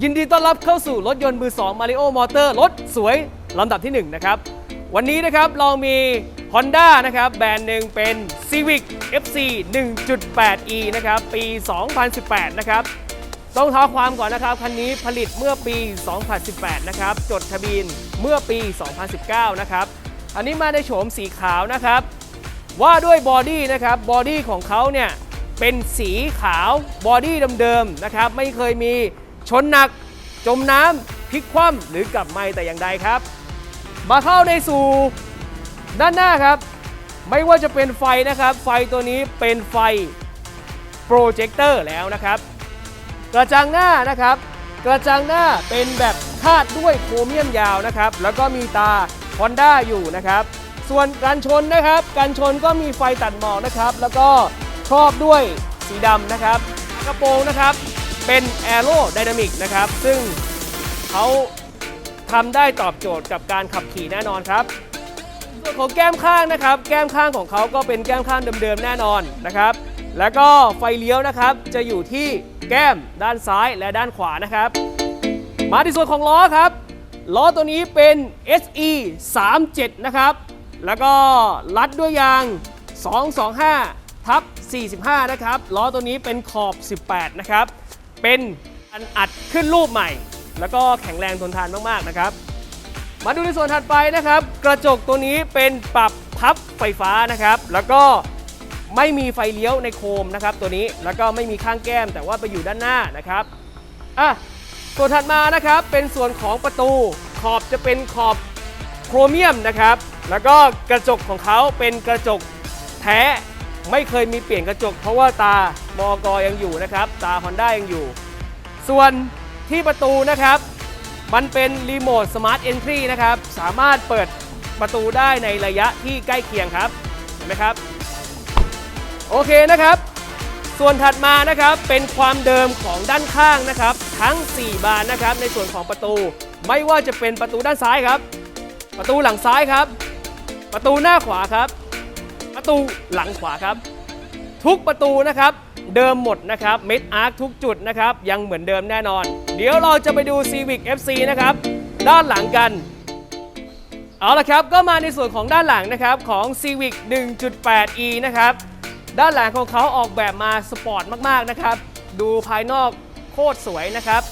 ยินดีต้อนรับเข้าสู่รถยนต์มือ2 Mario Motor รถสวยลำดับที่ 1 นะครับ วันนี้นะครับเรามี Honda นะครับ แบรนด์หนึ่งเป็น Civic FC 1.8e นะครับ ปี 2018 นะครับ ต้องเท้าความก่อนนะครับ คันนี้ผลิตเมื่อปี 2018 นะครับ จดทะเบียนเมื่อปี 2019 นะครับ อันนี้มาในโฉมสีขาวนะครับ ว่าด้วยบอดี้นะครับ บอดี้ของเขาเนี่ยเป็นสีขาว บอดี้เดิมๆ นะครับ ไม่เคยมี ชนหนัก จมน้ำพลิกคว่ำหรือกลับไม่แต่อย่างใดครับ มาเข้าในสู่ด้านหน้าครับ ไม่ว่าจะเป็นไฟนะครับ ไฟตัวนี้เป็นไฟโปรเจคเตอร์แล้วนะครับ กระจังหน้านะครับ กระจังหน้าเป็นแบบคาดด้วยโครเมียมยาวนะครับ แล้วก็มีตา Honda อยู่นะครับ ส่วนการชนนะครับการชนก็มีไฟตัดหมอกนะครับ แล้วก็ครอบด้วยสีดำนะครับ กระโปรงนะครับ เป็นแอโร d y นามิกนะครับ ซึ่งเขาทำได้ตอบโจทย์กับการขับขี่แน่นอนครับส่วนของแก้มข้างนะครับ แก้มข้างของเขาก็เป็นแก้มข้างเดิมๆแน่นอนนะครับ แล้วก็ไฟเลี้ยวนะครับ จะอยู่ที่แก้มด้านซ้ายและด้านขวานะครับ มาที่ส่วนของล้อครับ ล้อตัวนี้เป็น SE 37นะครับ แล้วก็รัดด้วยยาง 225ทับ45 นะครับ ล้อตัวนี้เป็นขอบ 18 นะครับ เป็นอันอัดขึ้นรูปใหม่ แล้วก็แข็งแรงทนทานมากๆนะครับ มาดูในส่วนถัดไปนะครับ กระจกตัวนี้เป็นปรับพับไฟฟ้านะครับ แล้วก็ไม่มีไฟเลี้ยวในโคมนะครับตัวนี้แล้วก็ไม่มีข้างแก้ม แต่ว่าไปอยู่ด้านหน้านะครับอะส่วนถัดมานะครับเป็นส่วนของประตูขอบจะเป็นขอบโครเมียมนะครับ แล้วก็กระจกของเขาเป็นกระจกแท้ ไม่เคยมีเปลี่ยนกระจก เพราะว่าตามอกยังอยู่นะครับ ตา Honda ยังอยู่ ส่วนที่ประตูนะครับ มันเป็นรีโมทสมาร์ทเอนทรีนะครับ สามารถเปิดประตูได้ในระยะที่ใกล้เคียงครับ เห็นไหมครับ โอเคนะครับ ส่วนถัดมานะครับเป็นความเดิมของด้านข้างนะครับ ทั้ง 4 บานนะครับ ในส่วนของประตู ไม่ว่าจะเป็นประตูด้านซ้ายครับ ประตูหลังซ้ายครับ ประตูหน้าขวาครับ ประตูหลังขวาครับ ทุกประตูนะครับเดิมหมดนะครับเม็ดอาร์คทุกจุดนะครับยังเหมือนเดิมแน่นอน เดี๋ยวเราจะไปดู Civic FC นะครับด้านหลังกัน เอาละครับก็มาในส่วนของด้านหลังนะครับของ Civic 1.8e นะครับด้านหลังของเขาออกแบบมาสปอร์ตมากๆนะครับดูภายนอกโคตรสวยนะครับ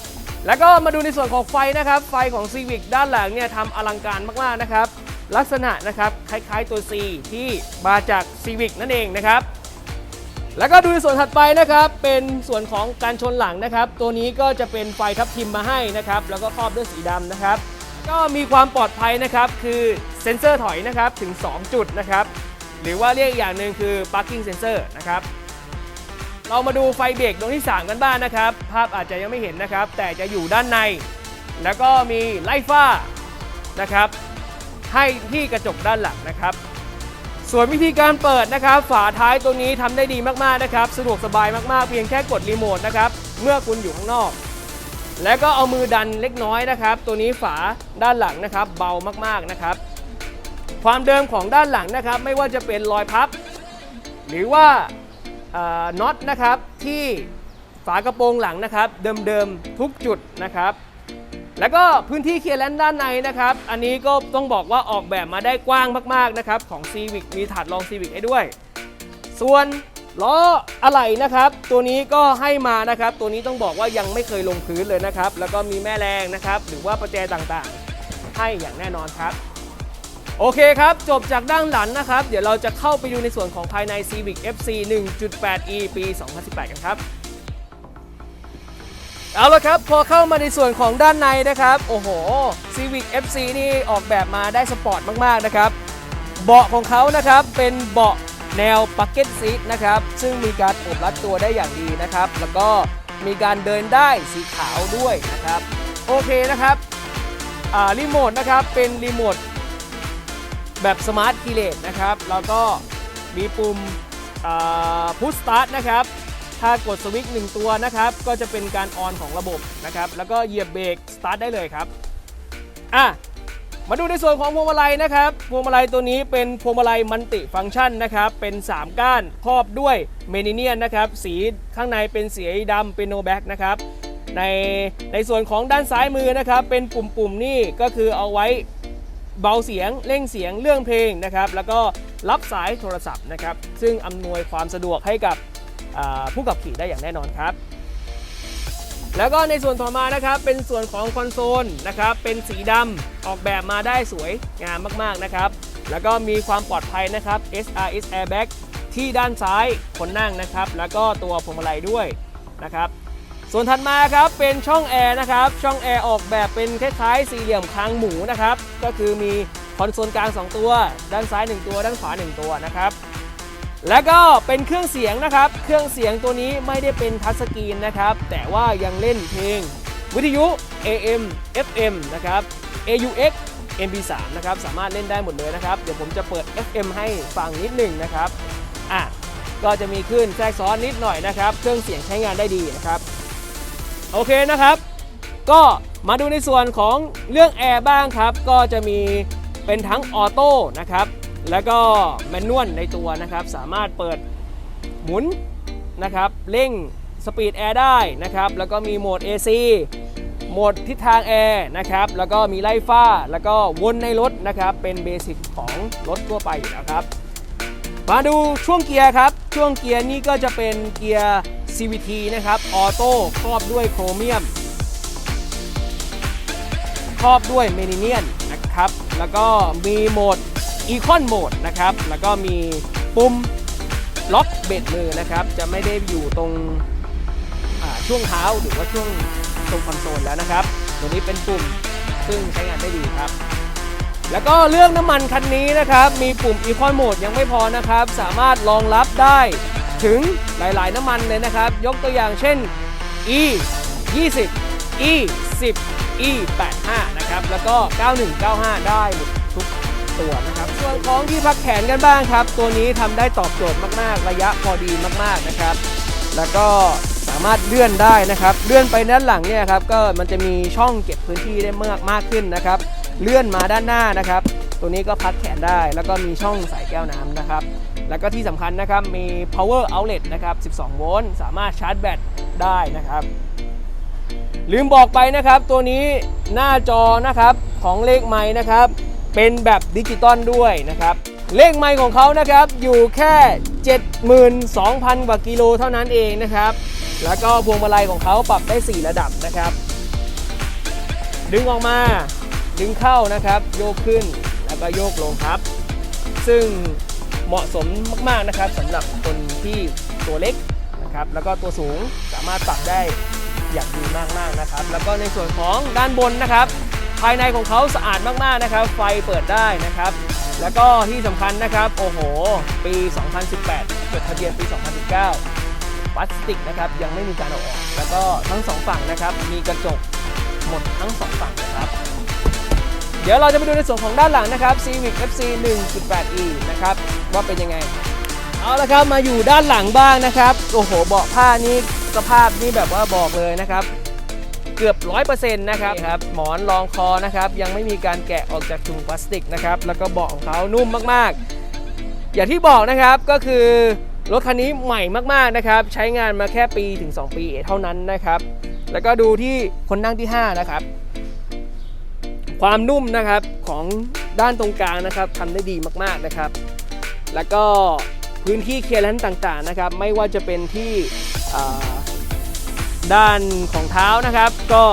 แล้วก็มาดูในส่วนของไฟนะครับ ไฟของ Civic ด้านหลังเนี่ยทำอลังการมากๆนะครับ ลักษณะนะครับคล้ายๆตัว C ที่มาจาก Civic นั่นเองนะครับ แล้วก็ดูในส่วนถัดไปนะครับ เป็นส่วนของการชนหลังนะครับ ตัวนี้ก็จะเป็นไฟทับทิมมาให้นะครับ แล้วก็ครอบด้วยสีดำนะครับ ก็มีความปลอดภัยนะครับ คือเซ็นเซอร์ถอยนะครับถึง 2 จุดนะครับ หรือว่าเรียกอีกอย่างหนึ่งคือ parking sensor นะครับเรามาดูไฟเบรกดวงที่ 3 กันบ้างนะครับ ภาพอาจจะยังไม่เห็นนะครับ แต่จะอยู่ด้านใน แล้วก็มีไล่ฟ้านะครับ ให้ที่กระจกด้านหลังนะครับส่วนวิธีการเปิดนะครับ ฝาท้ายตัวนี้ทำได้ดีมากๆนะครับ สะดวกสบายมากๆ เพียงแค่กดรีโมทนะครับ เมื่อคุณอยู่ข้างนอก แล้วก็เอามือดันเล็กน้อยนะครับ ตัวนี้ฝาด้านหลังนะครับ เบามากๆนะครับ ความเดิมของด้านหลังนะครับ ไม่ว่าจะเป็นรอยพับ หรือว่าน็อตนะครับที่ฝากระโปรงหลังนะครับ เดิมๆทุกจุดนะครับ แล้วก็พื้นที่เคลียร์แลนด์ด้านในนะครับ อันนี้ก็ต้องบอกว่าออกแบบมาได้กว้างมากๆนะครับ ของ Civic มีถาดรอง Civic ให้ด้วย ส่วนล้ออะไหล่นะครับ ตัวนี้ก็ให้มานะครับ ตัวนี้ต้องบอกว่ายังไม่เคยลงพื้นเลยนะครับ แล้วก็มีแม่แรงนะครับ หรือว่าประแจต่างๆ ให้อย่างแน่นอนครับ โอเคครับ จบจากด้านหลังนะครับ เดี๋ยวเราจะเข้าไปดูในส่วนของภายใน Civic FC 1.8e ปี 2018 กันครับ เอาละครับ พอเข้ามาในส่วนของด้านในนะครับ โอ้โห Civic FC นี่ออกแบบมาได้สปอร์ตมาก ๆ นะครับ เบาะของเขานะครับเป็นเบาะแนว Bucket Seat นะครับ ซึ่งมีการอบรัดตัวได้อย่างดีนะครับ แล้วก็มีการเดินได้สีขาวด้วยนะครับ โอเคนะครับอ่ารีโมทนะครับเป็นรีโมทแบบสมาร์ทคีเลตนะครับ แล้วก็มีปุ่มพุชสตาร์ทนะครับ ถ้ากดสวิตช์หนึ่งตัวนะครับ ก็จะเป็นการออนของระบบนะครับ แล้วก็เหยียบเบรกสตาร์ทได้เลยครับ อะ มาดูในส่วนของพวงมาลัยนะครับ พวงมาลัยตัวนี้เป็นพวงมาลัยมัลติฟังก์ชันนะครับ เป็น 3 ก้านครอบด้วยเมนิเนียนนะครับ สีข้างในเป็นสีดำเป็นโนแบ็กนะครับ ในในส่วนของด้านซ้ายมือนะครับ เป็นปุ่มๆนี่ก็คือเอาไว้เบาเสียงเร่งเสียงเรื่องเพลงนะครับ แล้วก็รับสายโทรศัพท์นะครับ ซึ่งอำนวยความสะดวกให้กับ ผู้ขับขี่ได้อย่างแน่นอนครับแล้วก็ในส่วนต่อมานะครับเป็นส่วนของคอนโซลนะครับเป็นสีดำออกแบบมาได้สวยงามมากๆนะครับ แล้วก็มีความปลอดภัยนะครับ SRS Airbag ที่ด้านซ้ายคนนั่งนะครับ แล้วก็ตัวพวงมาลัยด้วยนะครับ ส่วนถัดมาครับเป็นช่องแอร์นะครับ ช่องแอร์ออกแบบเป็นคล้ายๆสี่เหลี่ยมคางหมูนะครับ ก็คือมีคอนโซลกลาง 2 ตัว ด้านซ้าย 1 ตัว ด้านขวา 1 ตัวนะครับ แล้วก็เป็นเครื่องเสียงนะครับ เครื่องเสียงตัวนี้ไม่ได้เป็นทัชสกรีนนะครับ แต่ว่ายังเล่นเพลง วิทยุ AM FM นะครับ AUX MP3 นะครับ สามารถเล่นได้หมดเลยนะครับ เดี๋ยวผมจะเปิด FM ให้ฟังนิดหนึ่งนะครับ อะ ก็จะมีขึ้นแทรกซ้อนนิดหน่อยนะครับ เครื่องเสียงใช้งานได้ดีนะครับ โอเคนะครับ ก็มาดูในส่วนของเรื่องแอร์บ้างครับ ก็จะมีเป็นทั้งออโต้นะครับ แล้วก็แมนนวลในตัวนะครับ สามารถเปิดหมุนนะครับเร่งสปีดแอร์ได้นะครับ แล้วก็มีโหมด AC โหมดทิศทางแอร์นะครับ แล้วก็มีไล่ฟ้า แล้วก็วนในรถนะครับ เป็นเบสิกของรถทั่วไปอยู่แล้วครับ มาดูช่วงเกียร์ครับ ช่วงเกียร์นี่ก็จะเป็นเกียร์ CVT นะครับ ออโต้ครอบด้วยโครเมียม ครอบด้วยเมนิเนียนนะครับ แล้วก็มีโหมด Econ Mode นะครับ แล้วก็มีปุ่มล็อกเบ็ดมือนะครับ จะไม่ได้อยู่ตรงช่วงเท้าหรือว่าช่วงตรงคอนโซลแล้วนะครับ ตัวนี้เป็นปุ่มซึ่งใช้งานได้ดีครับ แล้วก็เรื่องน้ำมันคันนี้นะครับ มีปุ่ม Econ Mode ยังไม่พอนะครับ สามารถรองรับได้ถึงหลาย ๆ น้ำมันเลยนะครับ ยกตัวอย่างเช่น E 20 E 10 E 85นะครับ แล้วก็ 9195 ได้หมดทุก ตัวนะครับส่วนของที่พักแขนกันบ้างครับ ตัวนี้ทำได้ตอบโจทย์มากๆ ระยะพอดีมากๆนะครับ แล้วก็สามารถเลื่อนได้นะครับ เลื่อนไปด้านหลังเนี่ยครับก็มันจะมีช่องเก็บพื้นที่ได้มากมากขึ้นนะครับ เลื่อนมาด้านหน้านะครับ ตัวนี้ก็พักแขนได้ แล้วก็มีช่องใส่แก้วน้ำนะครับ แล้วก็ที่สำคัญนะครับมี power outlet นะครับ 12 โวลต์สามารถชาร์จแบตได้นะครับลืมบอกไปนะครับตัวนี้หน้าจอนะครับของเลขไม้นะครับ เป็นแบบดิจิตอลด้วยนะครับ เลขไม้ของเขานะครับอยู่แค่ 72,000 กว่ากิโลเท่านั้นเองนะครับ แล้วก็พวงมาลัยของเขาปรับได้ 4 ระดับนะครับ ดึงออกมาดึงเข้านะครับ โยกขึ้นแล้วก็โยกลงครับ ซึ่งเหมาะสมมากๆนะครับสำหรับคนที่ตัวเล็กนะครับแล้วก็ตัวสูงสามารถปรับได้อย่างดีมากๆนะครับ แล้วก็ในส่วนของด้านบนนะครับ ภายในของเขาสะอาดมากๆนะครับ ไฟเปิดได้นะครับ แล้วก็ที่สำคัญนะครับ โอ้โห ปี 2018 จดทะเบียนปี 2019 พลาสติกนะครับยังไม่มีการเอาออก แล้วก็ทั้งสองฝั่งนะครับ มีกระจกหมดทั้งสองฝั่งนะครับ เดี๋ยวเราจะไปดูในส่วนของด้านหลังนะครับ Civic FC 1.8e นะครับ ว่าเป็นยังไง เอาละครับ มาอยู่ด้านหลังบ้างนะครับ โอ้โห เบาะผ้านี่สภาพนี่แบบว่าบอกเลยนะครับ เกือบ 100%นะครับนี่ครับ หมอนรองคอนะครับ ยังไม่มีการแกะออกจากถุงพลาสติกนะครับ แล้วก็เบาะของเขานุ่มมากๆ อย่างที่บอกนะครับก็คือรถคันนี้ใหม่มากๆนะครับ ใช้งานมาแค่ปีถึง 2 ปีเท่านั้นนะครับ แล้วก็ดูที่คนนั่งที่ 5 นะครับ ความนุ่มนะครับของด้านตรงกลางนะครับทำได้ดีมากๆนะครับ แล้วก็พื้นที่เคลียร์แลนซ์ต่างๆนะครับ ไม่ว่าจะเป็นที่อ่า ด้านของเท้านะครับ ก็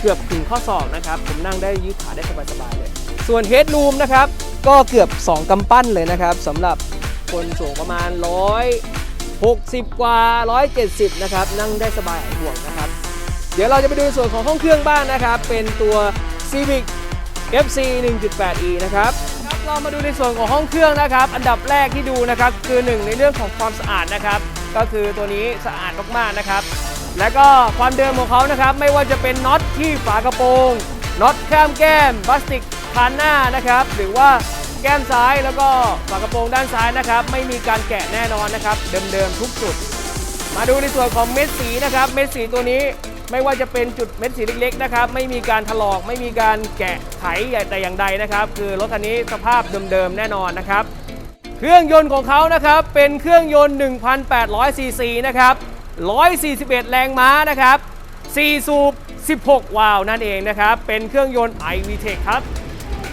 เกือบถึงข้อศอกนะครับ ผมนั่งได้ยืดขาได้สบายๆเลย ส่วนเฮดรูมนะครับ ก็เกือบ 2กำปั้นเลยนะครับสำหรับคนสูงประมาณ 160 กว่า 170 นะครับ นั่งได้สบายห่วงนะครับ เดี๋ยวเราจะไปดูส่วนของห้องเครื่องบ้างนะครับ เป็นตัว Civic FC 1.8e นะครับครับเรามาดูในส่วนของห้องเครื่องนะครับ อันดับแรกที่ดูนะครับ คือหนึ่งในเรื่องของความสะอาดนะครับ ก็คือตัวนี้สะอาดมากๆนะครับ แล้วก็ความเดิมของเขานะครับ ไม่ว่าจะเป็นน็อตที่ฝากระโปรงน็อตข้ามแก้มพลาสติกคานหน้านะครับ หรือว่าแก้มซ้ายแล้วก็ฝากระโปรงด้านซ้ายนะครับ ไม่มีการแกะแน่นอนนะครับ เดิมๆทุกจุด มาดูในส่วนของเม็ดสีนะครับ เม็ดสีตัวนี้ไม่ว่าจะเป็นจุดเม็ดสีเล็กๆนะครับ ไม่มีการถลอก ไม่มีการแกะไขแต่อย่างใดนะครับ คือรถคันนี้สภาพเดิมๆแน่นอนนะครับ เครื่องยนต์ของเขานะครับเป็นเครื่องยนต์ 1,800ซีซีนะครับ 141 แรงม้านะครับ 4 สูบ 16 วาล์วนั่นเองนะครับ เป็นเครื่องยนต์ iVTEC ครับ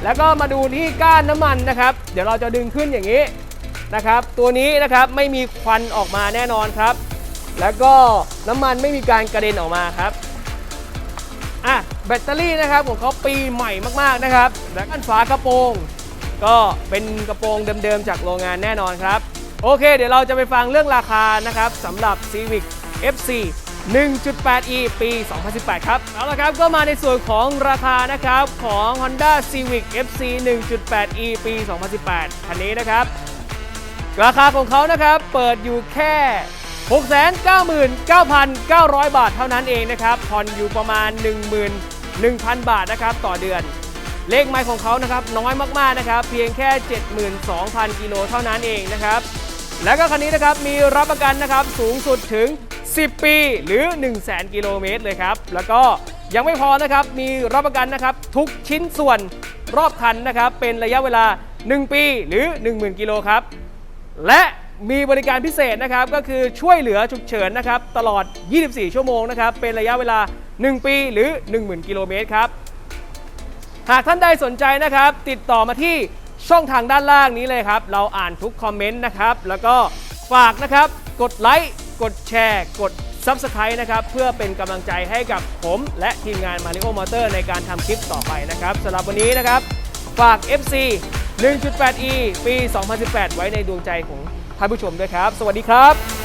แล้วก็มาดูที่ก้านน้ำมันนะครับ เดี๋ยวเราจะดึงขึ้นอย่างนี้นะครับ ตัวนี้นะครับไม่มีควันออกมาแน่นอนครับ แล้วก็น้ำมันไม่มีการกระเด็นออกมาครับอะแบตเตอรี่นะครับของเขาปีใหม่มากๆนะครับ และกันฝากระโปรง ก็เป็นกระโปรงเดิมๆจากโรงงานแน่นอนครับ โอเค เดี๋ยวเราจะไปฟังเรื่องราคานะครับสำหรับ Civic FC 1.8e ปี 2018 ครับ เอาละครับ ก็มาในส่วนของราคานะครับของ Honda Civic FC 1.8e ปี 2018 คันนี้นะครับ ราคาของเขานะครับ เปิดอยู่แค่ 699,900 บาทเท่านั้นเองนะครับ ผ่อนอยู่ประมาณ 11,000 บาทนะครับ ต่อเดือน เลขไมล์ของเขานะครับ น้อยมากๆนะครับ เพียงแค่ 72,000 กิโลเท่านั้นเองนะครับ แล้วก็คันนี้นะครับมีรับประกันนะครับสูงสุดถึง 10 ปีหรือ 100,000กิโลเมตรเลยครับแล้วก็ยังไม่พอนะครับมีรับประกันนะครับทุกชิ้นส่วนรอบคันนะครับเป็นระยะเวลา 1 ปีหรือ 10,000 กิโลครับและมีบริการพิเศษนะครับก็คือช่วยเหลือฉุกเฉินนะครับตลอด 24 ชั่วโมงนะครับเป็นระยะเวลา 1 ปีหรือ 10,000 กิโลเมตรครับหากท่านใดสนใจนะครับ ติดต่อมาที่ ช่องทางด้านล่างนี้เลยครับ เราอ่านทุกคอมเมนต์นะครับ แล้วก็ฝากนะครับ กดไลค์ กดแชร์ กด Subscribe นะครับ เพื่อเป็นกำลังใจให้กับผมและทีมงาน Mario Motor ในการทำคลิปต่อไปนะครับสำหรับวันนี้นะครับ ฝาก FC 1.8e ปี 2018 ไว้ในดวงใจของท่านผู้ชมด้วยครับ สวัสดีครับ